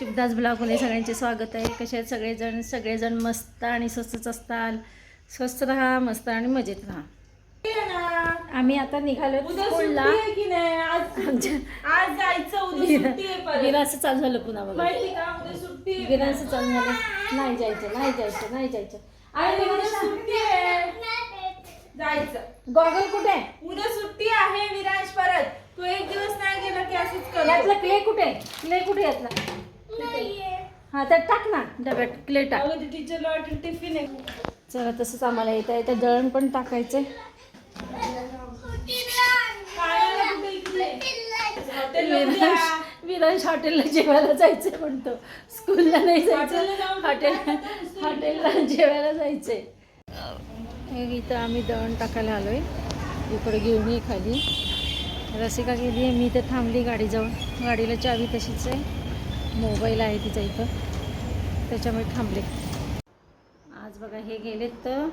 शिवदास ब्लॉगमध्ये सगळ्यांचे स्वागत आहे. कसे आहेत सगळेजण? सगळेजण मस्त आणि स्वस्तच असताल. स्वस्त राहा मस्त आणि मजेत राहा. आम्ही आता निघालो स्कूलला. विराचं चालू झालं पुन्हा बघा. विराचं चालू झालं. नाही जायचं नाही जायचं नाही जायचं. जायचं. गॉगल कुठे? उद्या सुट्टी आहे विराज परत. तू एक दिवस नाही गेला की असंच करतो. यातला क्ले कुठे? आहे क्ले कुठे यातला? हा तर टाक ना. डब्यात क्ले टाक. वाटेल टिफिन आहे. चला तसंच आम्हाला येतं येतं दळण पण उद्या. विरांश हॉटेलला जेवायला जायचंय म्हणतो. स्कूलला नाही जायचं. जाऊन हॉटेल हॉटेलला जेवायला जायचंय. हे इथं आम्ही दळण टाकायला आलोय. इकडे घेऊन ये खाली. रसिका गेली आहे मी तर थांबली गाडीजवळ गाडीला चावी तशीच आहे. मोबाईल आहे तिचा इथं. त्याच्यामुळे थांबले. आज बघा हे गेलेत तर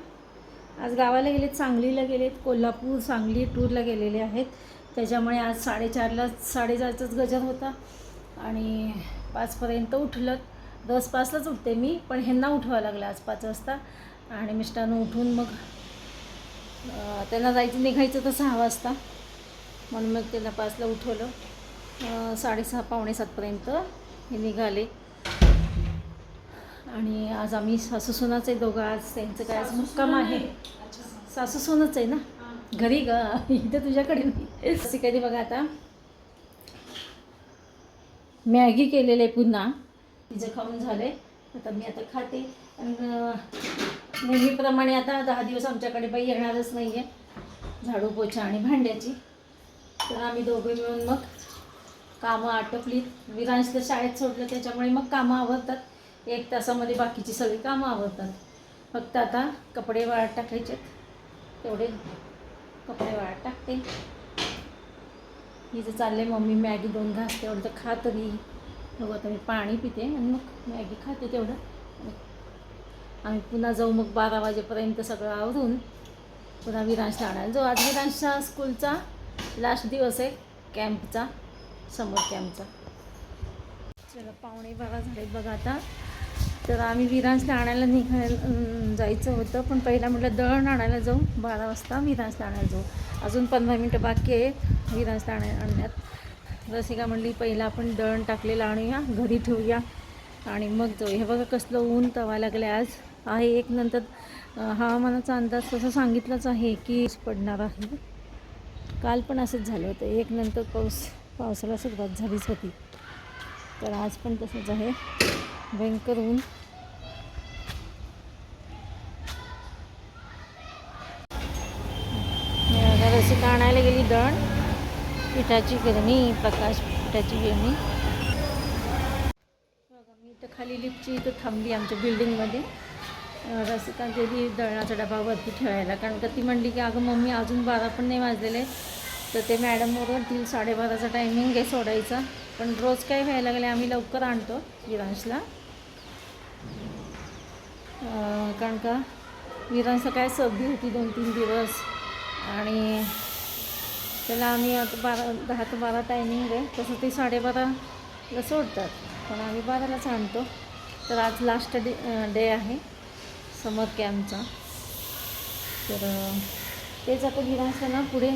आज गावाला गेलेत सांगलीला गेलेत कोल्हापूर सांगली टूरला गेलेले आहेत. त्याच्यामुळे आज साडेचारला साडेचारचाच गजर होता. आणि पाचपर्यंत उठलं. दस पाचलाच उठते मी पण ह्यांना उठवावं लागलं आज पाच वाजता. आणि मिस्टरांना उठून मग त्यांना जायचं निघायचं तर सहा वाजता. म्हणून मग त्यांना पाचला उठवलं. साडेसहा पावणे सातपर्यंत हे निघाले. आणि आज आम्ही सासू सुनाच आहे दोघं आज त्यांचं काय आज मुक्काम आहे. सासू सुनच आहे ना? घरी ग इथं तुझ्याकडे नाही. असे कधी बघा आता. मॅगी केलेलं आहे पुन्हा. तिचं खाऊन झाले. आता मी आता खाते. आणि नेहमीप्रमाणे आता दहा दिवस आमच्याकडे बाई येणारच नाही आहे झाडू पोछा आणि भांड्याची. तर आम्ही दोघे मिळून मग कामं आटपली विरांश तर शाळेत सोडलं त्याच्यामुळे मग कामं आवरतात. एक तासामध्ये बाकीची सगळी कामं आवरतात. फक्त आता कपडे वाळत टाकायचे तेवढे कपडे वाळत टाकते. हिचं चालले मम्मी मॅगी दोन घास तेवढं तर खा तरी बघू आता मी पाणी पिते आणि मग मॅगी खाते तेवढं. आम्ही पुन्हा जाऊ मग बारा वाजेपर्यंत सगळं आवरून. पुन्हा विरांशला आणायला जाऊ. आज विरांशच्या स्कूलचा लास्ट दिवस आहे कॅम्पचा. समर आमचा चला पाहुणे बारा झाले बघा आता. तर आम्ही विरांशला आणायला निघायला जायचं होतं पण पहिला म्हटलं दळण आणायला जाऊ. बारा वाजता विरांशला आणायला जाऊ. अजून पंधरा मिनटं बाकी आहे विरांशला आणाय आणण्यात. रसिका म्हणली पहिला आपण दळण टाकलेलं आणूया घरी ठेवूया आणि मग जाऊ. हे बघा कसलं ऊन तवा लागलं आज. आहे एक नंतर हवामानाचा अंदाज तसं सांगितलाच आहे की पडणार आहे. काल पण असंच झालं होतं. एक नंतर पाऊस पावसाला सुरुवात झालीच होती. तर आज पण तसंच आहे. भयंकर ऊन रसिका आणायला गेली दळण. पिठाची गिरणी प्रकाश पिठाची गिरणी. मी इथं खाली लिफ्टची इथं थांबली आमच्या बिल्डिंगमध्ये. अं, रसिका गेली दळणाचा डबा वरती ठेवायला. कारण का ती म्हणली की अगं मम्मी अजून बारा पण नाही वाजलेले. तर ते मॅडम ओरडतील साडेबाराचा टायमिंग आहे सोडायचा. पण रोज काय व्हायला लागले आम्ही लवकर आणतो विरांशला. कारण का विरांशला काय सर्दी होती दोन तीन दिवस. आणि त्याला आम्ही आता बारा दहा ते बारा टायमिंग आहे. तसं ते साडेबाराला सोडतात. पण आम्ही बारालाच आणतो. तर आज लास्ट डे डे आहे समर कॅम्पचा तर तेच आता विरांशला ना पुढे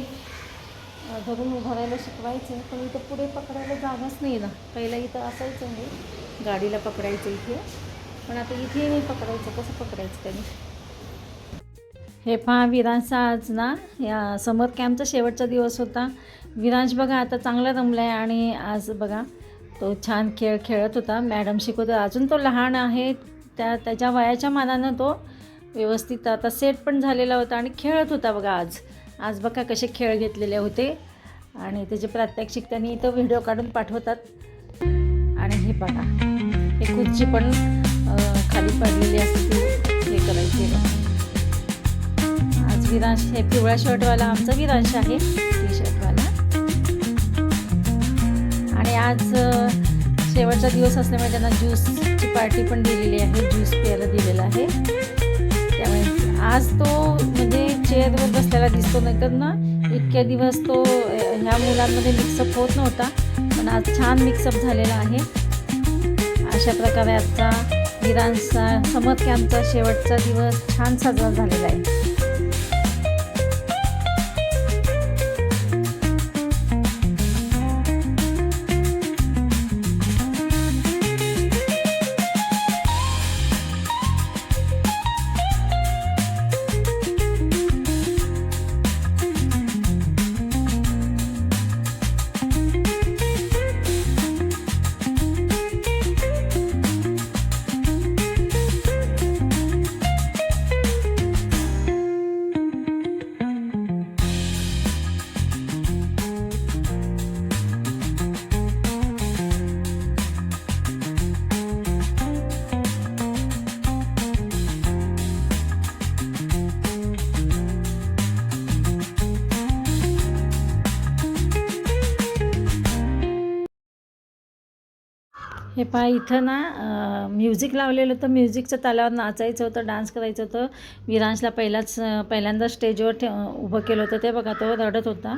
धरून उभारायला शिकवायचे पण इथं पुढे पकडायला जागाच नाही ना. पहिला इथं असायचं हे गाडीला पकडायचं इथे. पण आता इथे नाही पकडायचं कसं पकडायचं त्यांनी? हे पहा विरांशचा आज ना या समर कॅम्पचा शेवटचा दिवस होता. विरांश बघा आता चांगला रमला आहे आणि आज बघा तो छान खेळ खेळत होता. मॅडम शिकवतो अजून तो लहान आहे त्या त्याच्या वयाच्या मानानं तो व्यवस्थित आता सेट पण झालेला होता आणि खेळत होता बघा आज. आज बघा कसे खेळ घेतलेले होते. आणि त्याचे प्रात्यक्षिक त्यांनी इथं व्हिडिओ काढून पाठवतात. आणि हे बघा हे खुर्ची पण खाली पडलेली असते. हे करायचे आज विरांश हे पिवळा शर्टवाला आमचा विरांश आहे. टी शर्टवाला. आणि आज शेवटचा दिवस असल्यामुळे त्यांना ज्यूसची पार्टी पण दिलेली आहे. ज्यूस प्यायला दिलेला आहे. त्यामुळे आज तो आपल्याला दिसतो नाही तर ना इतक्या दिवस तो ह्या मुलांमध्ये मिक्सअप होत नव्हता. पण आज छान मिक्सअप झालेला आहे. अशा प्रकारे आजचा विरांचा समर कॅम्पचा शेवटचा दिवस छान साजरा झालेला आहे. हे पहा इथं ना म्युझिक लावलेलं होतं. म्युझिकच्या तालावर नाचायचं होतं डान्स करायचं होतं. विरांशला पहिलाच पहिल्यांदा स्टेजवर ठे उभं केलं होतं. ते बघा तो रडत होता.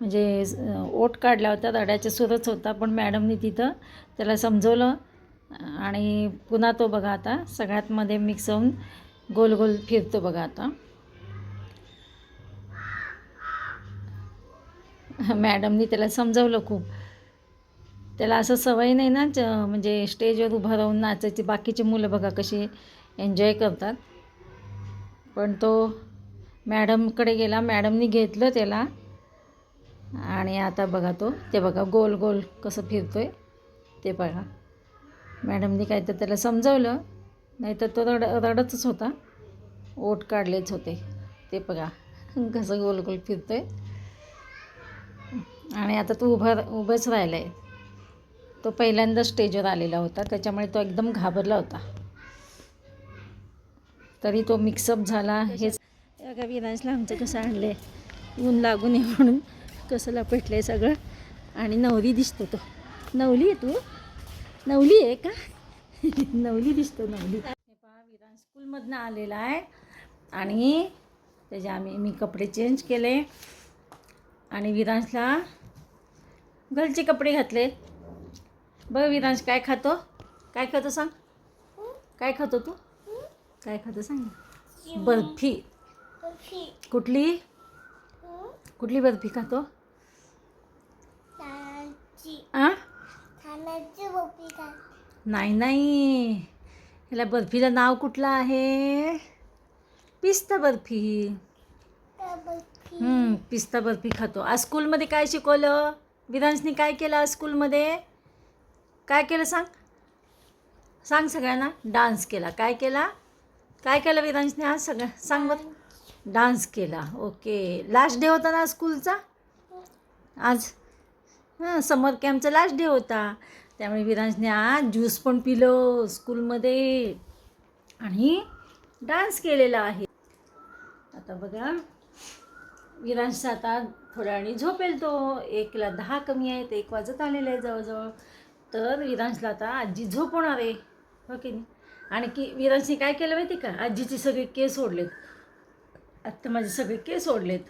म्हणजे ओट काढला होता रडायचा सुरच होता. पण मॅडमनी तिथं त्याला समजवलं. आणि पुन्हा तो बघा आता सगळ्यात मध्ये मिक्स होऊन गोल गोल फिरतो बघा आता. मॅडमनी त्याला समजवलं खूप. त्याला असं सवय नाही ना ज म्हणजे स्टेजवर उभं राहून नाचायची. बाकीची मुलं बघा कशी एन्जॉय करतात. पण तो मॅडमकडे गेला. मॅडमनी घेतलं त्याला. आणि आता बघा तो ते बघा गोल गोल कसं फिरतो आहे ते बघा. मॅडमनी काय तर त्याला समजवलं. नाहीतर तो रड रडतच होता. ओट काढलेच होते. ते बघा कसं गोल गोल फिरतो आहे आणि आता तो उभा उभंच राहिला आहे तो पहिल्यांदा स्टेजवर आलेला होता त्याच्यामुळे तो एकदम घाबरला होता. तरी तो मिक्सअप झाला हेच. बघा विरांशला आमचं कसं आणलं आहे ऊन लागू नये म्हणून कसं लपेटलं आहे सगळं. आणि नवरी दिसतो तो. नवली आहे तू? नवली आहे का? नवली दिसतो नवली. हे पहा विरान स्कूलमधनं आलेला आहे. आणि त्याचे आम्ही मी कपडे चेंज केले. आणि विरांशला घरचे कपडे घातले बघ विरांश काय खातो? काय खातो सांग? काय खातो तू? काय खातो सांग? बर्फी. कुठली? कुठली बर्फी खातो? आ? नाही नाही. ह्याला बर्फीला नाव कुठलं आहे? पिस्ता बर्फी. हम्म, पिस्ता बर्फी खातो. आज स्कूलमध्ये काय शिकवलं? विरांशनी काय केलं आज स्कूलमध्ये? काय केलं सांग? सांग सगळ्यांना. डान्स केला. काय केला? काय केलं वेदांशने आज सगळं सांग बरं. डान्स केला. ओके लास्ट डे होता ना स्कूलचा आज? हां समर कॅम्पचा लास्ट डे होता. त्यामुळे विरांजने आज ज्यूस पण पिलं स्कूलमध्ये आणि डान्स केलेला आहे. आता बघा. विरांशचा आता थोड्या वेळाने झोपेल तो. एकला दहा कमी आहेत. एक वाजत आलेलं आहे जवळजवळ. तर विरांशला आता आजी झोपवणार आहे. हो की नाही? आणि की विरांशने काय केलं माहिती का? आजीचे सगळे केस ओढलेत. आत्ता माझे सगळे केस ओढलेत.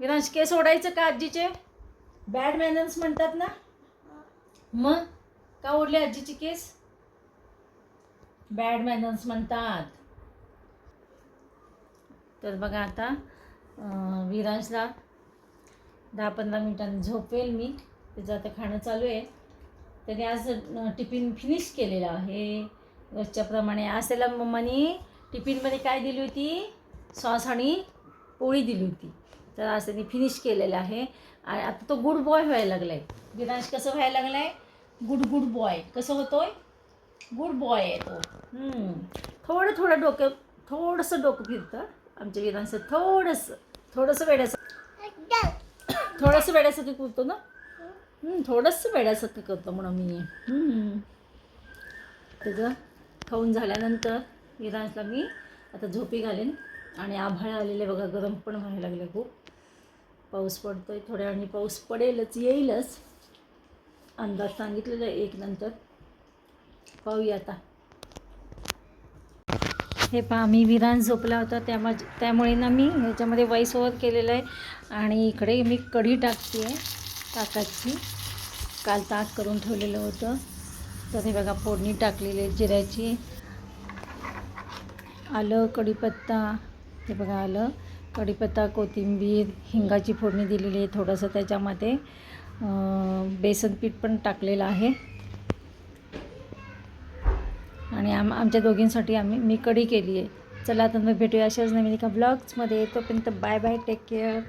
विरांश केस ओढायचं का आजीचे? बॅड मॅनर्स म्हणतात ना? मग? का ओढले आजीचे केस? बॅड मॅनर्स म्हणतात. तर बघा आता विरांशला दहा पंधरा मिनिटांनी झोपेल मी. त्याचं आता खाणं चालू आहे. त्याने आज टिफिन फिनिश केलेला आहे. रोजच्याप्रमाणे आज त्याला मम्मानी टिफिनमध्ये काय दिली होती? सॉस आणि पोळी दिली होती. तर आज त्यांनी फिनिश केलेलं आहे. आणि आता तो गुड बॉय व्हायला लागला आहे विरांश कसं व्हायला लागला आहे गुड गुड बॉय कसं होतोय? गुड बॉय आहे तो. थोडं थोडं डोकं थोडंसं डोकं फिरतं आमच्या विरांचं थोडंसं थोडंसं वेड्याचं थोडंसं वेड्यासारखं करतो ना? थोडंसं वेड्यासारखं करतो म्हणून मी. त्याचं खाऊन झाल्यानंतर विरांजला मी आता झोपी घालेन. आणि आभाळ आलेले बघा गरम पण व्हायला लागले खूप. पाऊस पडतो आहे थोड्या वेळाने पाऊस पडेलच येईलच. अंदाज सांगितलेला आहे एक नंतर. पाहूया आता. हे पहा मी विरान झोपला होता त्यामुळे त्यामुळे ना मी ह्याच्यामध्ये वॉइस ओव्हर केलेलं आहे. आणि इकडे मी कढी टाकते आहे ताकाची. काल ताक करून ठेवलेलं होतं. तर हे बघा फोडणी टाकलेली आहे जिऱ्याची. आलं कढीपत्ता. हे बघा आलं. कढीपत्ता कोथिंबीर हिंगाची फोडणी दिलेली आहे थोडंसं त्याच्यामध्ये. बेसन पीठ पण टाकलेलं आहे. आणि आम आमच्या दोघींसाठी आम्ही मी कढी केली आहे. चला तर मग भेटूया अशाच नवीन एका ब्लॉग्समध्ये तोपर्यंत बाय बाय टेक केअर